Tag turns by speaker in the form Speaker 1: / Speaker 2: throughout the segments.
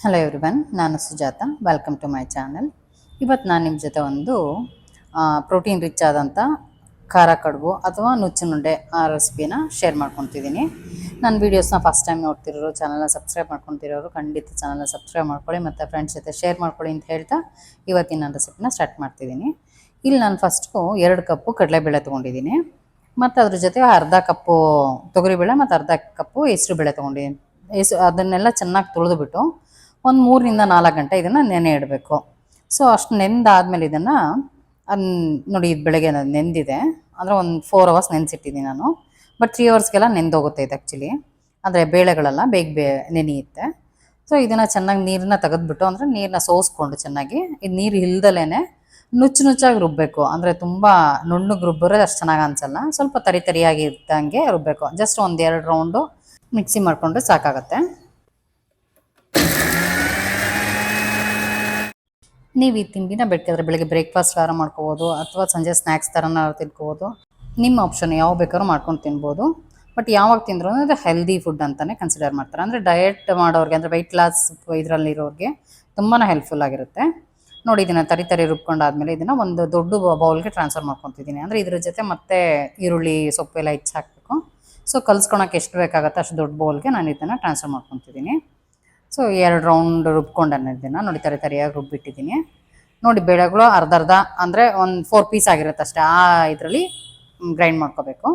Speaker 1: Hello everyone ನಾನು Sujatha welcome to my channel ಇವತ್ತು ನಾನು ನಿಮ್ಮ ಜೊತೆ ಒಂದು ಪ್ರೋಟೀನ್ ರಿಚ್ ಆದಂಥ ಖಾರ ಕಡುಬು ಅಥವಾ ನುಚ್ಚಿನುಂಡೆ ಆ ರೆಸಿಪಿನ ಶೇರ್ ಮಾಡ್ಕೊತಿದ್ದೀನಿ. ನನ್ನ ವೀಡಿಯೋಸ್ನ ಫಸ್ಟ್ ಟೈಮ್ ನೋಡ್ತಿರೋರು ಚಾನಲ್ನ ಸಬ್ಸ್ಕ್ರೈಬ್ ಮಾಡ್ಕೊತಿರೋರು, ಖಂಡಿತ ಚಾನಲ್ನ ಸಬ್ಸ್ಕ್ರೈಬ್ ಮಾಡ್ಕೊಳ್ಳಿ ಮತ್ತು ಫ್ರೆಂಡ್ಸ್ ಜೊತೆ ಶೇರ್ ಮಾಡ್ಕೊಳ್ಳಿ ಅಂತ ಹೇಳ್ತಾ ಇವತ್ತಿನ ರೆಸಿಪಿನ ಸ್ಟಾರ್ಟ್ ಮಾಡ್ತಿದ್ದೀನಿ. ಇಲ್ಲಿ ನಾನು ಫಸ್ಟು ಎರಡು ಕಪ್ಪು ಕಡಲೆಬೇಳೆ ತೊಗೊಂಡಿದ್ದೀನಿ. ಮತ್ತು ಅದ್ರ ಜೊತೆ ಅರ್ಧ ಕಪ್ಪು ತೊಗರಿಬೇಳೆ ಮತ್ತು ಅರ್ಧ ಕಪ್ಪು ಹೆಸರುಬೇಳೆ ತೊಗೊಂಡಿದ್ದೀನಿ ಹೆಸ್, ಅದನ್ನೆಲ್ಲ ಚೆನ್ನಾಗಿ ತೊಳೆದುಬಿಟ್ಟು ಒಂದು ಮೂರರಿಂದ ನಾಲ್ಕು ಗಂಟೆ ಇದನ್ನು ನೆನೆ ಇಡಬೇಕು. ಸೊ ಅಷ್ಟು ನೆಂದಾದ್ಮೇಲೆ ಇದನ್ನು ಅನ್ ನೋಡಿ ಇದು ಬೆಳಗ್ಗೆ ನೆಂದಿದೆ. ಅಂದರೆ ಒಂದು ಫೋರ್ ಅವರ್ಸ್ ನೆನೆಸಿಟ್ಟಿದ್ದೀನಿ ನಾನು. ಬಟ್ ತ್ರೀ ಅವರ್ಸ್ಗೆಲ್ಲ ನೆಂದೋಗುತ್ತೆ ಇದು ಆ್ಯಕ್ಚುಲಿ ಅಂದರೆ ಬೇಳೆಗಳೆಲ್ಲ ಬೇಗ ಬೇ ನೆನೆಯುತ್ತೆ. ಸೊ ಇದನ್ನು ಚೆನ್ನಾಗಿ ನೀರನ್ನ ತೆಗೆದ್ಬಿಟ್ಟು ಅಂದರೆ ನೀರನ್ನ ಸೋಸ್ಕೊಂಡು ಚೆನ್ನಾಗಿ ಇದು ನೀರು ಇಲ್ದಲೇ ನುಚ್ಚು ನುಚ್ಚಾಗಿ ರುಬ್ಬಬೇಕು ಅಂದರೆ ತುಂಬ ನುಣ್ಣಗೆ ರುಬ್ಬರೆ ಅಷ್ಟು ಚೆನ್ನಾಗಿ ಅನಿಸಲ್ಲ. ಸ್ವಲ್ಪ ತರಿ ತರಿಯಾಗಿ ಇದ್ದಂಗೆ ರುಬ್ಬಬೇಕು ಜಸ್ಟ್ ಒಂದು ಎರಡು ರೌಂಡು ಮಿಕ್ಸಿ ಮಾಡಿಕೊಂಡ್ರೆ ಸಾಕಾಗತ್ತೆ. ನೀವು ಈ ತಿಂಡಿನ ಬೇಕಾದ್ರೆ ಬೆಳಗ್ಗೆ ಬ್ರೇಕ್ಫಾಸ್ಟ್ ಥರ ಮಾಡ್ಕೋಬೋದು, ಅಥವಾ ಸಂಜೆ ಸ್ನ್ಯಾಕ್ಸ್ ಥರನ ತಿನ್ಕೋಬೋದು. ನಿಮ್ಮ ಆಪ್ಷನ್ ಯಾವ ಬೇಕಾದ್ರೂ ಮಾಡ್ಕೊಂಡು ತಿನ್ಬೋದು. ಬಟ್ ಯಾವಾಗ ತಿಂದ್ರು ಅಂದರೆ ಹೆಲ್ದಿ ಫುಡ್ ಅಂತಲೇ ಕನ್ಸಿಡರ್ ಮಾಡ್ತಾರೆ. ಅಂದರೆ ಡಯಟ್ ಮಾಡೋರಿಗೆ, ಅಂದರೆ ವೆಯ್ಟ್ ಲಾಸ್ ಇದರಲ್ಲಿರೋರಿಗೆ ತುಂಬಾ ಹೆಲ್ಪ್ಫುಲ್ ಆಗಿರುತ್ತೆ. ನೋಡಿ, ಇದನ್ನು ತರಿ ತರಿ ರುಬ್ಕೊಂಡಾದ್ಮೇಲೆ ಇದನ್ನು ಒಂದು ದೊಡ್ಡ ಬೌಲ್ಗೆ ಟ್ರಾನ್ಸ್ಫರ್ ಮಾಡ್ಕೊತಿದ್ದೀನಿ. ಅಂದರೆ ಇದ್ರ ಜೊತೆ ಮತ್ತೆ ಈರುಳ್ಳಿ ಸೊಪ್ಪು ಎಲ್ಲ ಹೆಚ್ಚಾಕಬೇಕು ಸೊ ಕಲ್ಸ್ಕೊಳಕ್ಕೆ ಎಷ್ಟು ಬೇಕಾಗುತ್ತೆ ಅಷ್ಟು ದೊಡ್ಡ ಬೌಲ್ಗೆ ನಾನು ಇದನ್ನು ಟ್ರಾನ್ಸ್ಫರ್ ಮಾಡ್ಕೊತಿದ್ದೀನಿ. ಸೊ ಎರಡು ರೌಂಡ್ ರುಬ್ಕೊಂಡು ಇದನ್ನು ನೋಡಿ, ತರಿ ತರಿಯಾಗಿ ರುಬ್ಬಿಟ್ಟಿದ್ದೀನಿ. ನೋಡಿ, ಬೇಳೆಗಳು ಅರ್ಧ ಅರ್ಧ ಅಂದರೆ ಒಂದು ಫೋರ್ ಪೀಸ್ ಆಗಿರುತ್ತೆ ಅಷ್ಟೇ. ಆ ಇದರಲ್ಲಿ ಗ್ರೈಂಡ್ ಮಾಡ್ಕೋಬೇಕು.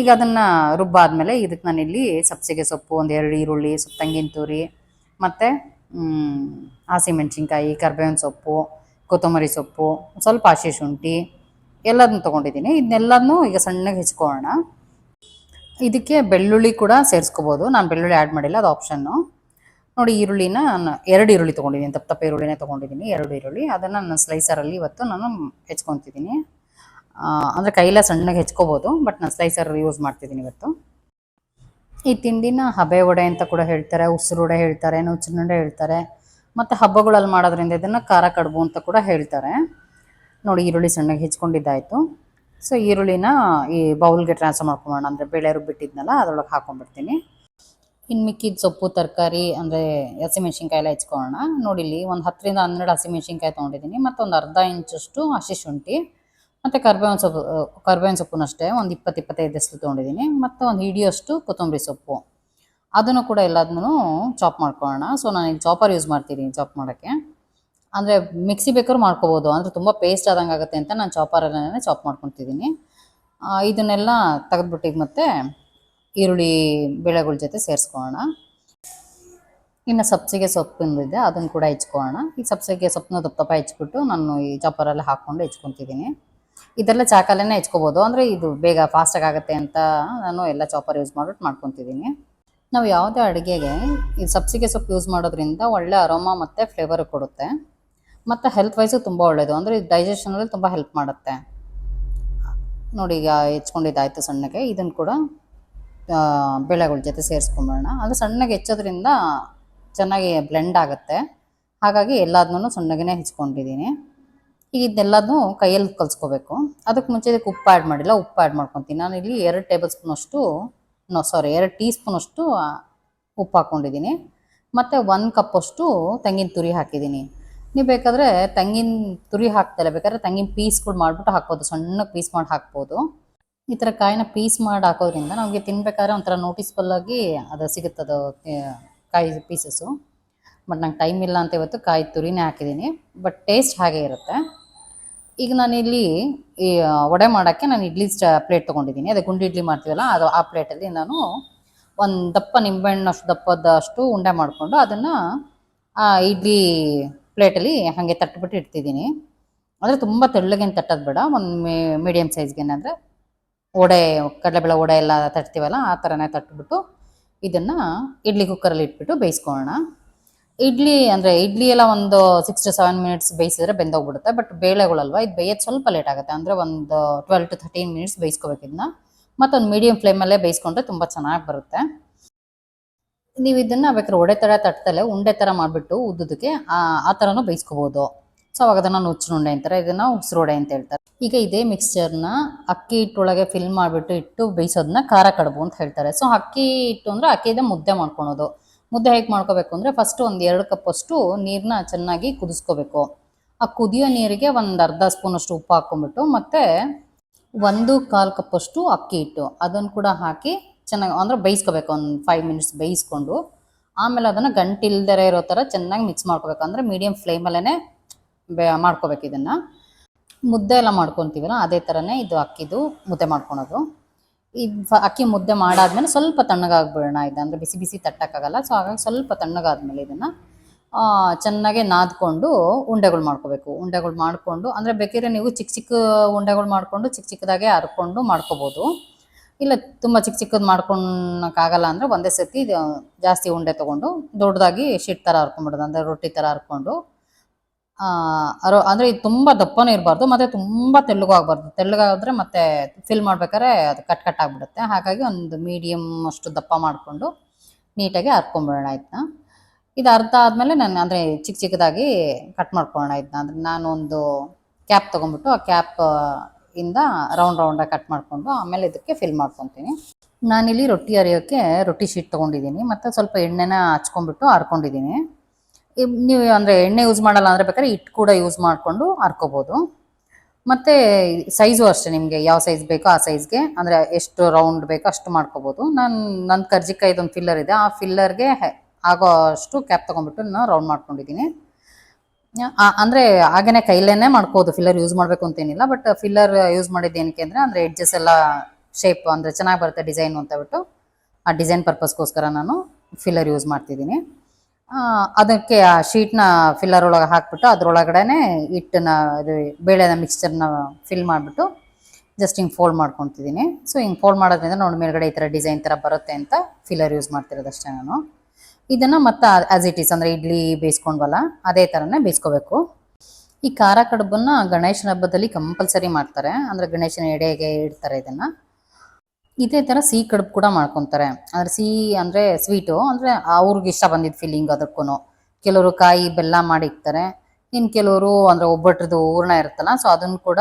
Speaker 1: ಈಗ ಅದನ್ನು ರುಬ್ಬಾದ್ಮೇಲೆ ಇದಕ್ಕೆ ನಾನಿಲ್ಲಿ ಸಬ್ಸಿಗೆ ಸೊಪ್ಪು, ಒಂದು ಎರಡು ಈರುಳ್ಳಿ, ಸ್ವಲ್ಪ ತಂಗಿನ ತುರಿ, ಮತ್ತು ಹಸಿಮೆಣ್ಸಿನ್ಕಾಯಿ ಕರ್ಬೇವಿನ ಸೊಪ್ಪು, ಕೊತ್ತಂಬರಿ ಸೊಪ್ಪು, ಸ್ವಲ್ಪ ಹಸಿ ಶುಂಠಿ ಎಲ್ಲದನ್ನು ತೊಗೊಂಡಿದ್ದೀನಿ. ಇದನ್ನೆಲ್ಲದನ್ನೂ ಈಗ ಸಣ್ಣಗೆ ಹೆಚ್ಕೊಳ್ಳೋಣ. ಇದಕ್ಕೆ ಬೆಳ್ಳುಳ್ಳಿ ಕೂಡ ಸೇರಿಸ್ಕೋಬೋದು. ನಾನು ಬೆಳ್ಳುಳ್ಳಿ ಆ್ಯಡ್ ಮಾಡಿಲ್ಲ, ಅದು ಆಪ್ಷನ್ನು ನೋಡಿ ಈರುಳ್ಳಿನ ನಾನು ಎರಡು ಈರುಳ್ಳಿ ತೊಗೊಂಡಿದ್ದೀನಿ, ತಪ್ಪ ತಪ್ಪ ಈರುಳ್ಳಿನೇ ತೊಗೊಂಡಿದ್ದೀನಿ, ಎರಡು ಈರುಳ್ಳಿ. ಅದನ್ನು ನಾನು ಸ್ಲೈಸರಲ್ಲಿ ಇವತ್ತು ನಾನು ಹೆಚ್ಕೊತಿದ್ದೀನಿ. ಅಂದರೆ ಕೈಲ ಸಣ್ಣಗೆ ಹೆಚ್ಕೋಬೋದು ಬಟ್ ನಾನು ಸ್ಲೈಸರ್ ಯೂಸ್ ಮಾಡ್ತಿದ್ದೀನಿ ಇವತ್ತು. ಈ ತಿಂಡಿನ ಹಬೆ ವಡೆ ಅಂತ ಕೂಡ ಹೇಳ್ತಾರೆ, ಉಸಿರು ವಡೆ ಹೇಳ್ತಾರೆ, ನುಚ್ಚಿನುಂಡೆ ಹೇಳ್ತಾರೆ, ಮತ್ತು ಹಬ್ಬಗಳಲ್ಲಿ ಮಾಡೋದ್ರಿಂದ ಇದನ್ನು ಖಾರ ಕಡುಬು ಅಂತ ಕೂಡ ಹೇಳ್ತಾರೆ. ನೋಡಿ ಈರುಳ್ಳಿ ಸಣ್ಣಗೆ ಹೆಚ್ಕೊಂಡಿದ್ದಾಯಿತು. ಸೊ ಈರುಳ್ಳಿನ ಈ ಬೌಲ್ಗೆ ಟ್ರಾನ್ಸ್ಫರ್ ಮಾಡ್ಕೊಂಬೋಣ ಅಂದರೆ ಬೇಳೆ ರುಬ್ಬಿಟ್ಟಿದ್ನಲ್ಲ, ಅದರೊಳಗೆ ಹಾಕೊಂಡ್ಬಿಡ್ತೀನಿ. ಇನ್ನು ಮಿಕ್ಕಿದ ಸೊಪ್ಪು, ತರಕಾರಿ, ಅಂದರೆ ಹಸಿಮೆಣ್ಸಿನ್ಕಾಯಿ ಎಲ್ಲ ಹೆಚ್ಕೊಳ್ಳೋಣ. ನೋಡಿ ಇಲ್ಲಿ ಒಂದು ಹತ್ತರಿಂದ ಹನ್ನೆರಡು ಹಸಿಮೆಣ್ಸಿನ್ಕಾಯಿ ತೊಗೊಂಡಿದ್ದೀನಿ. ಮತ್ತು ಒಂದು ಅರ್ಧ ಇಂಚಷ್ಟು ಹಸಿ ಶುಂಠಿ, ಮತ್ತು ಕರ್ಬೇವಿನ ಸೊಪ್ಪು ಕರ್ಬೇವಿನ ಸೊಪ್ಪನ್ನಷ್ಟೇ ಒಂದು ಇಪ್ಪತ್ತು ಇಪ್ಪತ್ತೈದು ಎಸ್ಲು ತೊಗೊಂಡಿದ್ದೀನಿ. ಮತ್ತು ಒಂದು ಹಿಡಿಯೋಷ್ಟು ಕೊತ್ತಂಬರಿ ಸೊಪ್ಪು. ಅದನ್ನು ಕೂಡ ಎಲ್ಲದನ್ನೂ ಚಾಪ್ ಮಾಡ್ಕೊಳ್ಳೋಣ. ಸೊ, ನಾನು ಇಲ್ಲಿ ಚಾಪರ್ ಯೂಸ್ ಮಾಡ್ತೀನಿ ಚಾಪ್ ಮಾಡೋಕ್ಕೆ. ಅಂದರೆ ಮಿಕ್ಸಿ ಬೇಕಾದ್ರೂ ಮಾಡ್ಕೋಬೋದು. ಅಂದರೆ ತುಂಬ ಪೇಸ್ಟ್ ಆದಂಗೆ ಆಗುತ್ತೆ ಅಂತ ನಾನು ಚಾಪರಲ್ಲೇ ಚಾಪ್ ಮಾಡ್ಕೊತಿದ್ದೀನಿ ಇದನ್ನೆಲ್ಲ ತೆಗೆದ್ಬಿಟ್ಟಿಗೆ ಮತ್ತೆ ಈರುಳ್ಳಿ ಬೆಳೆಗಳ ಜೊತೆ ಸೇರಿಸ್ಕೊಳ್ಳೋಣ. ಇನ್ನು ಸಬ್ಸಿಗೆ ಸೊಪ್ಪಿಂದಿದೆ, ಅದನ್ನು ಕೂಡ ಹೆಚ್ಕೊಳ್ಳೋಣ. ಈ ಸಬ್ಸಿಗೆ ಸೊಪ್ಪನ್ನ ದಪ್ಪ ದಪ್ಪ ಹೆಚ್ಬಿಟ್ಟು ನಾನು ಈ ಚಾಪರಲ್ಲಿ ಹಾಕ್ಕೊಂಡು ಹೆಚ್ಕೊತಿದ್ದೀನಿ. ಇದೆಲ್ಲ ಚಾಕಲ್ಲೇ ಹೆಚ್ಕೋಬೋದು. ಅಂದರೆ ಇದು ಬೇಗ ಫಾಸ್ಟಾಗಿ ಆಗುತ್ತೆ ಅಂತ ನಾನು ಎಲ್ಲ ಚಾಪರ್ ಯೂಸ್ ಮಾಡ್ಬಿಟ್ಟು ಮಾಡ್ಕೊತಿದ್ದೀನಿ. ನಾವು ಯಾವುದೇ ಅಡುಗೆಗೆ ಈ ಸಬ್ಸಿಗೆ ಸೊಪ್ಪು ಯೂಸ್ ಮಾಡೋದ್ರಿಂದ ಒಳ್ಳೆ ಅರೋಮಾ ಮತ್ತು ಫ್ಲೇವರ್ ಕೊಡುತ್ತೆ. ಮತ್ತು ಹೆಲ್ತ್ ವೈಸು ತುಂಬ ಒಳ್ಳೆಯದು ಅಂದರೆ ಇದು ಡೈಜೆಷನಲ್ಲಿ ತುಂಬ ಹೆಲ್ಪ್ ಮಾಡುತ್ತೆ. ನೋಡಿ ಈಗ ಹೆಚ್ಕೊಂಡಿದ್ದಾಯಿತು ಸಣ್ಣಗೆ. ಇದನ್ನು ಕೂಡ ಬೇಳೆಗಳ ಜೊತೆ ಸೇರಿಸ್ಕೊಂಬಿಡೋಣ ಅದು ಸಣ್ಣಗೆ ಹೆಚ್ಚೋದ್ರಿಂದ ಚೆನ್ನಾಗಿ ಬ್ಲೆಂಡ್ ಆಗುತ್ತೆ. ಹಾಗಾಗಿ ಎಲ್ಲದನ್ನೂ ಸಣ್ಣಗೆ ಹೆಚ್ಕೊಂಡಿದ್ದೀನಿ. ಈಗ ಇದನ್ನೆಲ್ಲದನ್ನೂ ಕೈಯಲ್ಲಿ ಕಲಿಸ್ಕೋಬೇಕು. ಅದಕ್ಕೆ ಮುಂಚೆ ಇದಕ್ಕೆ ಉಪ್ಪು ಆ್ಯಡ್ ಮಾಡಿಲ್ಲ, ಉಪ್ಪು ಆ್ಯಡ್ ಮಾಡ್ಕೊತೀನಿ. ನಾನು ಇಲ್ಲಿ ಎರಡು ಟೇಬಲ್ ಸ್ಪೂನಷ್ಟು ನೋ ಸಾರಿ ಎರಡು ಟೀ ಸ್ಪೂನಷ್ಟು ಉಪ್ಪು ಹಾಕ್ಕೊಂಡಿದ್ದೀನಿ ಮತ್ತು ಒಂದು ಕಪ್ಪಷ್ಟು ತೆಂಗಿನ ತುರಿ ಹಾಕಿದ್ದೀನಿ. ನೀವು ಬೇಕಾದರೆ ತೆಂಗಿನ ತುರಿ ಹಾಕ್ತಾ ಬೇಕಾದ್ರೆ ತೆಂಗಿನ ಪೀಸ್ಗಳು ಮಾಡಿಬಿಟ್ಟು ಹಾಕ್ಬೋದು, ಸಣ್ಣ ಪೀಸ್ ಮಾಡಿ ಹಾಕ್ಬೋದು. ಈ ಥರ ಕಾಯಿನ ಪೀಸ್ ಮಾಡಿ ಹಾಕೋದ್ರಿಂದ ನಮಗೆ ತಿನ್ಬೇಕಾದ್ರೆ ಒಂಥರ ನೋಟಿಸ್ಬಲ್ ಆಗಿ ಅದು ಸಿಗುತ್ತದು ಕಾಯಿ ಪೀಸಸ್ಸು ಬಟ್ ನಂಗೆ ಟೈಮ್ ಇಲ್ಲ ಅಂತ ಇವತ್ತು ಕಾಯಿ ತುರಿನೇ ಹಾಕಿದ್ದೀನಿ ಬಟ್ ಟೇಸ್ಟ್ ಹಾಗೆ ಇರುತ್ತೆ. ಈಗ ನಾನಿಲ್ಲಿ ಈ ವಡೆ ಮಾಡೋಕ್ಕೆ ನಾನು ಇಡ್ಲಿ ಪ್ಲೇಟ್ ತೊಗೊಂಡಿದ್ದೀನಿ ಅದೇ ಗುಂಡಿ ಇಡ್ಲಿ ಮಾಡ್ತೀವಲ್ಲ, ಅದು ಆ ಪ್ಲೇಟಲ್ಲಿ ನಾನು ಒಂದು ದಪ್ಪ ನಿಂಬೆಹಣ್ಣಷ್ಟು ದಪ್ಪದಷ್ಟು ಉಂಡೆ ಮಾಡಿಕೊಂಡು ಅದನ್ನು ಆ ಇಡ್ಲಿ ಪ್ಲೇಟಲ್ಲಿ ಹಾಗೆ ತಟ್ಬಿಟ್ಟು ಇಡ್ತಿದ್ದೀನಿ ಅಂದರೆ ತುಂಬ ತೆಳ್ಳಗೇನು ತಟ್ಟೋದು ಬೇಡ. ಒಂದು ಮೀಡಿಯಮ್ ಸೈಜ್ಗೆ ಅಂದರೆ ವಡೆ, ಕಡಲೆಬೇಳೆ ವಡೆ ಎಲ್ಲ ತಟ್ತೀವಲ್ಲ, ಆ ಥರನೇ ತಟ್ಬಿಟ್ಟು ಇದನ್ನು ಇಡ್ಲಿ ಕುಕ್ಕರಲ್ಲಿ ಇಟ್ಬಿಟ್ಟು ಬೇಯಿಸ್ಕೊಳ್ಳೋಣ. ಇಡ್ಲಿ ಅಂದರೆ ಇಡ್ಲಿ ಎಲ್ಲ ಒಂದು ಸಿಕ್ಸ್ ಟು ಸೆವೆನ್ ಮಿನಿಟ್ಸ್ ಬೇಯಿಸಿದ್ರೆ ಬೆಂದೋಗ್ಬಿಡುತ್ತೆ ಬಟ್ ಬೇಳೆಗಳಲ್ವಾ, ಇದು ಬೇಯೋದು ಸ್ವಲ್ಪ ಲೇಟ್ ಆಗುತ್ತೆ, ಅಂದರೆ ಒಂದು ಟ್ವೆಲ್ ಟು ಥರ್ಟೀನ್ ಮಿನಿಟ್ಸ್ ಬೇಯಿಸ್ಕೋಬೇಕು ಇದನ್ನ. ಮತ್ತೊಂದು ಮೀಡಿಯಮ್ ಫ್ಲೇಮಲ್ಲೇ ಬೇಯಿಸ್ಕೊಂಡ್ರೆ ತುಂಬ ಚೆನ್ನಾಗಿ ಬರುತ್ತೆ. ನೀವು ಇದನ್ನು ಬೇಕಾದ್ರೆ ಒಡೆ ಥರ ತಟ್ಟದಲ್ಲೇ ಉಂಡೆ ಥರ ಮಾಡಿಬಿಟ್ಟು ಉದ್ದುದಕ್ಕೆ ಆ ಥರನೂ ಬೇಯಿಸ್ಕೋಬೋದು. ಸೊ ಅವಾಗ ಅದನ್ನು ನುಚ್ಚುಂಡೆ ಅಂತಾರೆ, ಇದನ್ನು ಉಸಿರುಡೆ ಅಂತ ಹೇಳ್ತಾರೆ. ಈಗ ಇದೇ ಮಿಕ್ಸ್ಚರ್ನ ಅಕ್ಕಿ ಹಿಟ್ಟೊಳಗೆ ಫಿಲ್ ಮಾಡಿಬಿಟ್ಟು ಇಟ್ಟು ಬೇಯಿಸೋದನ್ನ ಖಾರ ಕಡುಬು ಅಂತ ಹೇಳ್ತಾರೆ. ಸೊ ಅಕ್ಕಿ ಹಿಟ್ಟು ಅಂದರೆ ಅಕ್ಕಿದ ಮುದ್ದೆ ಮಾಡ್ಕೊಳೋದು. ಮುದ್ದೆ ಹೇಗೆ ಮಾಡ್ಕೋಬೇಕು ಅಂದರೆ ಫಸ್ಟ್ ಒಂದು ಎರಡು ಕಪ್ಪಷ್ಟು ನೀರನ್ನ ಚೆನ್ನಾಗಿ ಕುದಿಸ್ಕೋಬೇಕು. ಆ ಕುದಿಯೋ ನೀರಿಗೆ ಒಂದು ಅರ್ಧ ಸ್ಪೂನಷ್ಟು ಉಪ್ಪು ಹಾಕ್ಕೊಂಬಿಟ್ಟು ಮತ್ತು ಒಂದು ಕಾಲು ಕಪ್ಪಷ್ಟು ಅಕ್ಕಿ ಹಿಟ್ಟು. ಅದನ್ನು ಕೂಡ ಹಾಕಿ ಚೆನ್ನಾಗಿ ಅಂದರೆ ಬೇಯಿಸ್ಕೋಬೇಕು, ಒಂದು ಫೈವ್ ಮಿನಿಟ್ಸ್ ಬೇಯಿಸ್ಕೊಂಡು. ಆಮೇಲೆ ಅದನ್ನು ಗಂಟಿಲ್ದರೇ ಇರೋ ಥರ ಚೆನ್ನಾಗಿ ಮಿಕ್ಸ್ ಮಾಡ್ಕೋಬೇಕು. ಅಂದರೆ ಮೀಡಿಯಮ್ ಫ್ಲೇಮಲ್ಲೇ ಮಾಡ್ಕೋಬೇಕು ಇದನ್ನು. ಮುದ್ದೆ ಎಲ್ಲ ಮಾಡ್ಕೊತೀವಲ್ಲ, ಅದೇ ಥರನೇ ಇದು ಅಕ್ಕಿದು ಮುದ್ದೆ ಮಾಡ್ಕೊಳೋದು. ಇದು ಅಕ್ಕಿ ಮುದ್ದೆ ಮಾಡಾದ್ಮೇಲೆ ಸ್ವಲ್ಪ ತಣ್ಣಗಾಗ್ಬಿಡೋಣ ಇದು ಅಂದರೆ ಬಿಸಿ ಬಿಸಿ ತಟ್ಟಕ್ಕಾಗಲ್ಲ, ಸೊ ಹಾಗಾಗಿ ಸ್ವಲ್ಪ ತಣ್ಣಗಾದ್ಮೇಲೆ ಇದನ್ನು ಚೆನ್ನಾಗೆ ನಾದ್ಕೊಂಡು ಉಂಡೆಗಳು ಮಾಡ್ಕೋಬೇಕು. ಉಂಡೆಗಳು ಮಾಡಿಕೊಂಡು, ಅಂದರೆ ಬೇಕಿದ್ರೆ ನೀವು ಚಿಕ್ಕ ಚಿಕ್ಕ ಉಂಡೆಗಳು ಮಾಡಿಕೊಂಡು ಚಿಕ್ಕ ಚಿಕ್ಕದಾಗೆ ಹರ್ಕೊಂಡು ಮಾಡ್ಕೋಬೋದು. ಇಲ್ಲ ತುಂಬ ಚಿಕ್ಕ ಚಿಕ್ಕದು ಮಾಡ್ಕೊಳಕ್ಕಾಗಲ್ಲ ಅಂದರೆ ಒಂದೇ ಸತಿ ಜಾಸ್ತಿ ಉಂಡೆ ತೊಗೊಂಡು ದೊಡ್ಡದಾಗಿ ಶೀಟ್ ಥರ ಹರ್ಕೊಂಬಿಡೋದು ಅಂದರೆ ರೊಟ್ಟಿ ಥರ ಹರ್ಕೊಂಡು ಅರೋ ಅಂದರೆ ಇದು ತುಂಬ ದಪ್ಪನೂ ಇರಬಾರ್ದು, ಮತ್ತು ತುಂಬ ತೆಳ್ಳಗೂ ಆಗಬಾರ್ದು. ತೆಳ್ಳಗಾದ್ರೆ ಮತ್ತೆ ಫಿಲ್ ಮಾಡ್ಬೇಕಾದ್ರೆ ಅದು ಕಟ್ ಕಟ್ ಆಗಿಬಿಡುತ್ತೆ. ಹಾಗಾಗಿ ಒಂದು ಮೀಡಿಯಮ್ ಅಷ್ಟು ದಪ್ಪ ಮಾಡಿಕೊಂಡು ನೀಟಾಗಿ ಹರ್ಕೊಂಬಿಡೋಣ ಇದನ್ನ ಇದು ಅರ್ಧ ಆದಮೇಲೆ ನಾನು, ಅಂದರೆ ಚಿಕ್ಕ ಚಿಕ್ಕದಾಗಿ ಕಟ್ ಮಾಡ್ಕೊಳ್ಳೋಣ ಇದನ್ನ ಅಂದರೆ ನಾನು ಒಂದು ಕ್ಯಾಪ್ ತೊಗೊಂಡ್ಬಿಟ್ಟು ಆ ಕ್ಯಾಪ್ ಇಂದ ರೌಂಡ್ ರೌಂಡಾಗಿ ಕಟ್ ಮಾಡಿಕೊಂಡು ಆಮೇಲೆ ಇದಕ್ಕೆ ಫಿಲ್ ಮಾಡ್ಕೊತೀನಿ. ನಾನಿಲ್ಲಿ ರೊಟ್ಟಿ ಅರಿಯೋಕ್ಕೆ ರೊಟ್ಟಿ ಶೀಟ್ ತೊಗೊಂಡಿದ್ದೀನಿ. ಮತ್ತು ಸ್ವಲ್ಪ ಎಣ್ಣೆನ ಹಚ್ಕೊಂಡ್ಬಿಟ್ಟು ಹರ್ಕೊಂಡಿದ್ದೀನಿ ನೀವು ಅಂದರೆ ಎಣ್ಣೆ ಯೂಸ್ ಮಾಡಲ್ಲ ಅಂದರೆ ಬೇಕಾದ್ರೆ ಹಿಟ್ಟು ಕೂಡ ಯೂಸ್ ಮಾಡಿಕೊಂಡು ಹರ್ಕೋಬೋದು ಮತ್ತು ಸೈಜು ಅಷ್ಟೇ ನಿಮಗೆ, ಯಾವ ಸೈಜ್ ಬೇಕೋ ಆ ಸೈಜ್ಗೆ ಅಂದರೆ ಎಷ್ಟು ರೌಂಡ್ ಬೇಕೋ ಅಷ್ಟು ಮಾಡ್ಕೋಬೋದು. ನಾನು ನನ್ನ ಕರ್ಜಿಕಾಯ್ದೊಂದು ಫಿಲ್ಲರ್ ಇದೆ. ಆ ಫಿಲ್ಲರ್ಗೆ ಆಗೋ ಅಷ್ಟು ಕ್ಯಾಪ್ ತೊಗೊಂಡ್ಬಿಟ್ಟು ನಾನು ರೌಂಡ್ ಮಾಡ್ಕೊಂಡಿದ್ದೀನಿ. ಅಂದರೆ ಹಾಗೇನೆ ಕೈಲೇನೆ ಮಾಡ್ಕೋದು ಫಿಲ್ಲರ್ ಯೂಸ್ ಮಾಡಬೇಕು ಅಂತೇನಿಲ್ಲ ಬಟ್ ಫಿಲ್ಲರ್ ಯೂಸ್ ಮಾಡಿದ್ದು ಏನಕ್ಕೆ ಅಂದರೆ ಅಂದರೆ ಎಡ್ಜಸ್ ಎಲ್ಲ ಶೇಪ್ ಅಂದರೆ ಚೆನ್ನಾಗಿ ಬರುತ್ತೆ ಡಿಸೈನು ಅಂತ ಬಿಟ್ಟು ಆ ಡಿಸೈನ್ ಪರ್ಪಸ್ಗೋಸ್ಕರ ನಾನು ಫಿಲ್ಲರ್ ಯೂಸ್ ಮಾಡ್ತಿದ್ದೀನಿ. ಅದಕ್ಕೆ ಆ ಶೀಟ್ನ ಫಿಲ್ಲರ್ ಒಳಗೆ ಹಾಕ್ಬಿಟ್ಟು ಅದ್ರೊಳಗಡೆನೆ ಹಿಟ್ಟನ್ನ, ಇದು ಬೇಳೆನ ಮಿಕ್ಸ್ಚರ್ನ ಫಿಲ್ ಮಾಡಿಬಿಟ್ಟು ಜಸ್ಟ್ ಹಿಂಗೆ ಫೋಲ್ಡ್ ಮಾಡ್ಕೊತಿದ್ದೀನಿ ಸೊ ಹಿಂಗೆ ಫೋಲ್ಡ್ ಮಾಡೋದ್ರಿಂದ ನೋಡಿ ಮೇಲ್ಗಡೆ ಈ ಥರ ಡಿಸೈನ್ ಥರ ಬರುತ್ತೆ ಅಂತ ಫಿಲ್ಲರ್ ಯೂಸ್ ಮಾಡ್ತಿರೋದಷ್ಟೇ ನಾನು. ಇದನ್ನು ಮತ್ತೆ ಆ್ಯಸ್ ಇಟ್ ಈಸ್ ಅಂದರೆ ಇಡ್ಲಿ ಬೇಯಿಸ್ಕೊಂಡ್ವಲ್ಲ, ಅದೇ ಥರನೇ ಬೇಯಿಸ್ಕೋಬೇಕು. ಈ ಖಾರ ಕಡುಬನ್ನು ಗಣೇಶನ ಹಬ್ಬದಲ್ಲಿ ಕಂಪಲ್ಸರಿ ಮಾಡ್ತಾರೆ. ಅಂದರೆ ಗಣೇಶನ ಎಡೆಗೆ ಇಡ್ತಾರೆ ಇದನ್ನು. ಇದೇ ಥರ ಸಿಹಿ ಕಡುಬು ಕೂಡ ಮಾಡ್ಕೊತಾರೆ. ಅಂದರೆ ಸಿಹಿ ಅಂದರೆ ಸ್ವೀಟು ಅಂದರೆ ಅವ್ರಿಗೆ ಇಷ್ಟ ಬಂದಿದ್ದು ಫೀಲಿಂಗ್ ಅದಕ್ಕೂ ಕೆಲವರು ಕಾಯಿ ಬೆಲ್ಲ ಮಾಡಿ ಇಕ್ತಾರೆ. ಇನ್ನು ಕೆಲವರು ಅಂದರೆ ಒಬ್ಬಟ್ರದ್ದು ಹೂರ್ಣ ಇರುತ್ತಲ್ಲ ಸೊ ಅದನ್ನು ಕೂಡ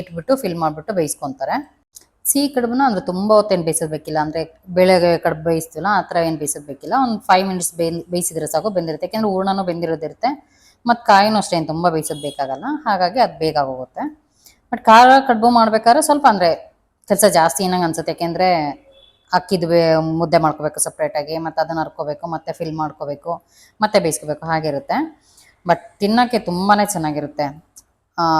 Speaker 1: ಇಟ್ಬಿಟ್ಟು ಫಿಲ್ ಮಾಡಿಬಿಟ್ಟು ಬೇಯಿಸ್ಕೊತಾರೆ. ಸಿಹಿ ಕಡುಬನ್ನ ಅಂದರೆ ತುಂಬ ಹೊತ್ತೇನು ಬೇಯಿಸೋದ್ಬೇಕಿಲ್ಲ, ಅಂದರೆ ಬೆಳಗ್ಗೆ ಕಡುಬು ಬೇಯಿಸ್ತಿಲ್ಲ ಆ ಥರ ಏನು ಬೇಯಿಸೋದ್ಬೇಕಿಲ್ಲ. ಒಂದು ಫೈವ್ ಮಿನಿಟ್ಸ್ ಬೇಯ್, ಬೇಯಿಸಿದ್ರೆ ಸಾಕು, ಬೆಂದಿರುತ್ತೆ. ಯಾಕೆಂದರೆ ಹೂರ್ಣನೂ ಬೆಂದಿರೋದಿರುತ್ತೆ. ಮತ್ತು ಕಾಯಿನೂ ಅಷ್ಟೇ ತುಂಬ ಬೇಯಿಸೋದು ಬೇಕಾಗಲ್ಲ ಹಾಗಾಗಿ ಅದು ಬೇಗ ಹೋಗುತ್ತೆ ಬಟ್ ಖಾರ ಕಡುಬು ಮಾಡ್ಬೇಕಾದ್ರೆ ಸ್ವಲ್ಪ ಅಂದರೆ ಕೆಲಸ ಜಾಸ್ತಿ ಏನಂಗೆ ಅನ್ಸುತ್ತೆ. ಯಾಕೆಂದರೆ ಅಕ್ಕಿದು ಮುದ್ದೆ ಮಾಡ್ಕೋಬೇಕು ಸಪ್ರೇಟಾಗಿ ಮತ್ತು ಅದನ್ನು ಹರ್ಕೋಬೇಕು ಮತ್ತೆ ಫಿಲ್ ಮಾಡ್ಕೋಬೇಕು, ಮತ್ತೆ ಬೇಯಿಸ್ಕೋಬೇಕು, ಹಾಗಿರುತ್ತೆ. ಬಟ್ ತಿನ್ನೋಕ್ಕೆ ತುಂಬಾ ಚೆನ್ನಾಗಿರುತ್ತೆ.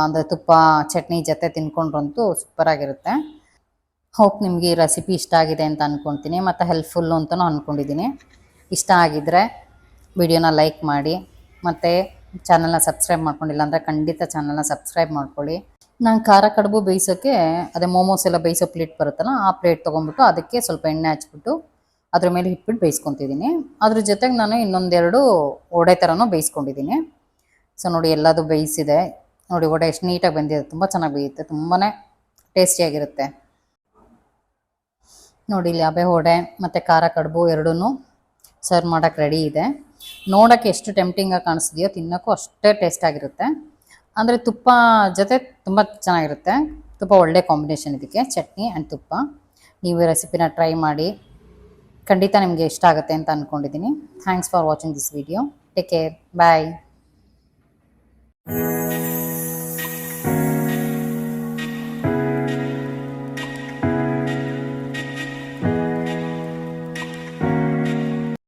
Speaker 1: ಅಂದರೆ ತುಪ್ಪ, ಚಟ್ನಿ ಜೊತೆ ತಿನ್ಕೊಂಡ್ರಂತೂ ಸೂಪರಾಗಿರುತ್ತೆ ಹೋಪ್ ನಿಮಗೆ ಈ ರೆಸಿಪಿ ಇಷ್ಟ ಆಗಿದೆ ಅಂತ ಅಂದ್ಕೊಳ್ತೀನಿ ಮತ್ತು ಹೆಲ್ಪ್ಫುಲ್ಲು ಅಂತಲೂ ಅಂದ್ಕೊಂಡಿದ್ದೀನಿ ಇಷ್ಟ ಆಗಿದ್ದರೆ ವಿಡಿಯೋನ ಲೈಕ್ ಮಾಡಿ, ಮತ್ತು ಚಾನಲ್ನ ಸಬ್ಸ್ಕ್ರೈಬ್ ಮಾಡ್ಕೊಂಡಿಲ್ಲ ಅಂದರೆ ಖಂಡಿತ ಚಾನಲ್ನ ಸಬ್ಸ್ಕ್ರೈಬ್ ಮಾಡ್ಕೊಳ್ಳಿ. ನಾನು ಖಾರ ಕಡುಬು ಬೇಯಿಸೋಕ್ಕೆ ಅದೇ ಮೋಮೋಸ್ ಎಲ್ಲ ಬೇಯಿಸೋ ಪ್ಲೇಟ್ ಬರುತ್ತಲ್ಲ, ಆ ಪ್ಲೇಟ್ ತೊಗೊಂಡ್ಬಿಟ್ಟು ಅದಕ್ಕೆ ಸ್ವಲ್ಪ ಎಣ್ಣೆ ಹಚ್ಬಿಟ್ಟು ಅದ್ರ ಮೇಲೆ ಇಟ್ಬಿಟ್ಟು ಬೇಯಿಸ್ಕೊತಿದ್ದೀನಿ. ಅದ್ರ ಜೊತೆಗೆ ನಾನು ಇನ್ನೊಂದೆರಡು ವಡೆ ಥರನೂ ಬೇಯಿಸ್ಕೊಂಡಿದ್ದೀನಿ. ಸೊ ನೋಡಿ ಎಲ್ಲದು ಬೇಯಿಸಿದೆ. ನೋಡಿ ವಡೆ ಎಷ್ಟು ನೀಟಾಗಿ ಬಂದಿದೆ, ತುಂಬ ಚೆನ್ನಾಗಿ ಬೇಯುತ್ತೆ ತುಂಬಾ ಟೇಸ್ಟಿಯಾಗಿರುತ್ತೆ. ನೋಡಿ ಇಲ್ಲಿ ಅಬೆ ವಡೆ ಮತ್ತು ಖಾರ ಕಡುಬು ಎರಡೂ ಸರ್ವ್ ಮಾಡೋಕ್ಕೆ ರೆಡಿ ಇದೆ. ನೋಡೋಕ್ಕೆ ಎಷ್ಟು ಟೆಂಪ್ಟಿಂಗಾಗಿ ಕಾಣಿಸ್ತಿದೆಯೋ, ತಿನ್ನೋಕ್ಕೂ ಅಷ್ಟೇ ಟೇಸ್ಟ್ ಆಗಿರುತ್ತೆ. ಅಂದರೆ ತುಪ್ಪ ಜೊತೆ ತುಂಬ ಚೆನ್ನಾಗಿರುತ್ತೆ. ತುಪ್ಪ ಒಳ್ಳೆ ಕಾಂಬಿನೇಷನ್ ಇದಕ್ಕೆ, ಚಟ್ನಿ ಆ್ಯಂಡ್ ತುಪ್ಪ. ನೀವು ರೆಸಿಪಿನ ಟ್ರೈ ಮಾಡಿ, ಖಂಡಿತ ನಿಮಗೆ ಇಷ್ಟ ಆಗುತ್ತೆ ಅಂತ ಅಂದ್ಕೊಂಡಿದ್ದೀನಿ thanks for watching this video take care bye